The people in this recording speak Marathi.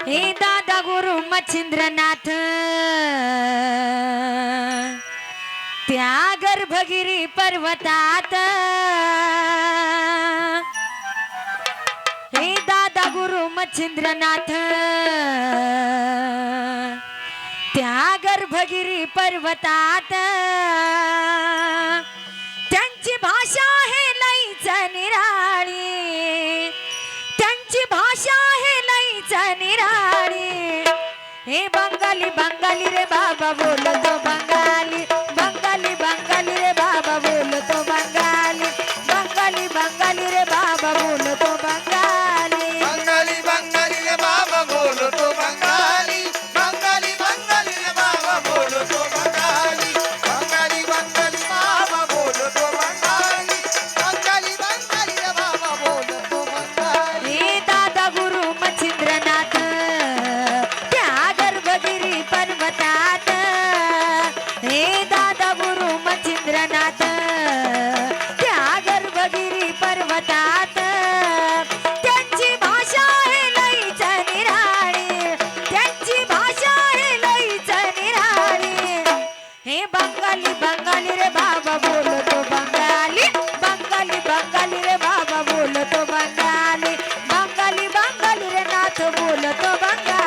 हे दादा गुरु मच्छिंद्रनाथ. त्या गर्भगिरी पर्वतात. हे दादा गुरु मच्छिंद्रनाथ. त्या गर्भगिरी पर्वतात. त्यांची भाषा आहे लईच निराळी. त्यांची भाषा आहे लईच निराळी हे बंगाली बंगाली रे बाबा बोलतो बंगाली बंगाली बंगाली रे बाबा बोलतो बंगाली बंगाली बंगाली रे बाबा बोलतो बंगाली बंगाली रे बाबा बोलतो बंगाली बंगाली बंगाली रे बाबा बोलतो बंगाली. बंगाली बंगाली रे नाथ बोलतो बंगाली.